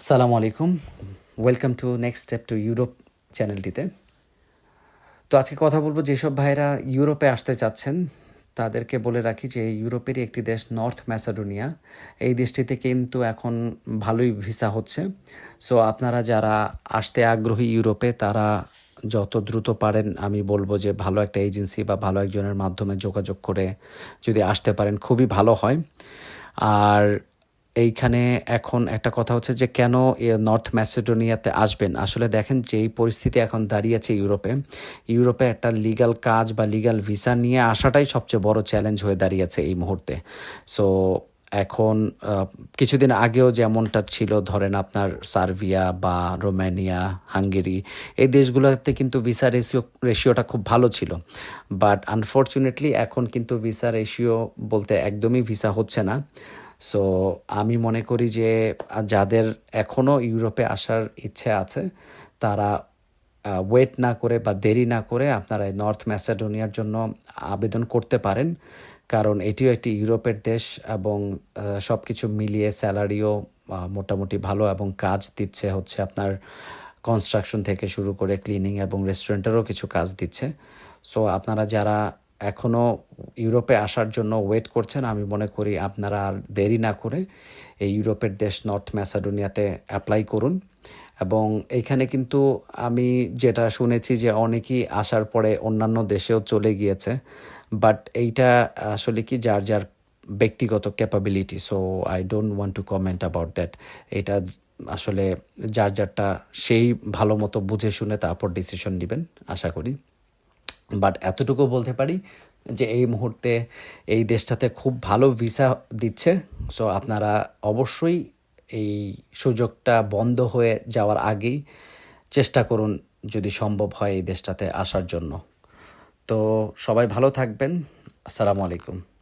আসসালামু আলাইকুম। Welcome to next step to Europe চ্যানেলটিতে তো আজকে কথা বলব যেসব ভাইরা ইউরোপে আসতে চাচ্ছেন, তাদেরকে বলে রাখি যে ইউরোপেরই একটি দেশ নর্থ ম্যাসাডোনিয়া। এই দেশটিতে কিন্তু এখন ভালোই ভিসা হচ্ছে। সো আপনারা যারা আসতে আগ্রহী ইউরোপে, তারা যত দ্রুত পারেন, আমি বলব যে ভালো একটা এজেন্সি বা ভালো একজনের মাধ্যমে যোগাযোগ করে যদি আসতে পারেন, খুবই ভালো হয়। আর এইখানে এখন একটা কথা হচ্ছে যে কেন নর্থ ম্যাসেডোনিয়াতে আসবেন? আসলে দেখেন যেই পরিস্থিতি এখন দাঁড়িয়েছে ইউরোপে ইউরোপে একটা লিগ্যাল কাজ বা লিগ্যাল ভিসা নিয়ে আসাটাই সবচেয়ে বড় চ্যালেঞ্জ হয়ে দাঁড়িয়েছে এই মুহূর্তে। সো এখন কিছুদিন আগেও যেমনটা ছিল, ধরেন আপনার সার্বিয়া বা রোমানিয়া, হাঙ্গেরি, এই দেশগুলোতে কিন্তু ভিসা রেশিও রেশিওটা খুব ভালো ছিল। বাট আনফর্চুনেটলি এখন কিন্তু ভিসা রেশিও বলতে একদমই ভিসা হচ্ছে না। সো আমি মনে করি যে, যাদের এখনও ইউরোপে আসার ইচ্ছে আছে, তারা ওয়েট না করে বা দেরি না করে আপনারা নর্থ ম্যাসেডোনিয়ার জন্য আবেদন করতে পারেন। কারণ এটিও একটি ইউরোপের দেশ এবং সব কিছু মিলিয়ে স্যালারিও মোটামুটি ভালো এবং কাজ দিচ্ছে হচ্ছে আপনার কনস্ট্রাকশন থেকে শুরু করে ক্লিনিং এবং রেস্টুরেন্টেরও কিছু কাজ দিচ্ছে। সো আপনারা যারা এখনও ইউরোপে আসার জন্য ওয়েট করছেন। আমি মনে করি আপনারা আর দেরি না করে এই ইউরোপের দেশ নর্থ ম্যাসাডোনিয়াতে অ্যাপ্লাই করুন। এবং এখানে কিন্তু আমি যেটা শুনেছি যে অনেকেই আসার পরে অন্যান্য দেশেও চলে গিয়েছে। বাট এইটা আসলে কি যার যার ব্যক্তিগত capability so I don't want to comment about that এটা আসলে যার, যারটা সেই ভালো মতো বুঝে শুনে তারপর ডিসিশন নেবেন, আশা করি। বাট এতটুকু বলতে পারি যে এই মুহূর্তে এই দেশটাতে খুব ভালো ভিসা দিচ্ছে। সো আপনারা অবশ্যই এই সুযোগটা বন্ধ হয়ে যাওয়ার আগেই চেষ্টা করুন যদি সম্ভব হয় এই দেশটাতে আসার জন্য। তো সবাই ভালো থাকবেন। আসসালামু আলাইকুম।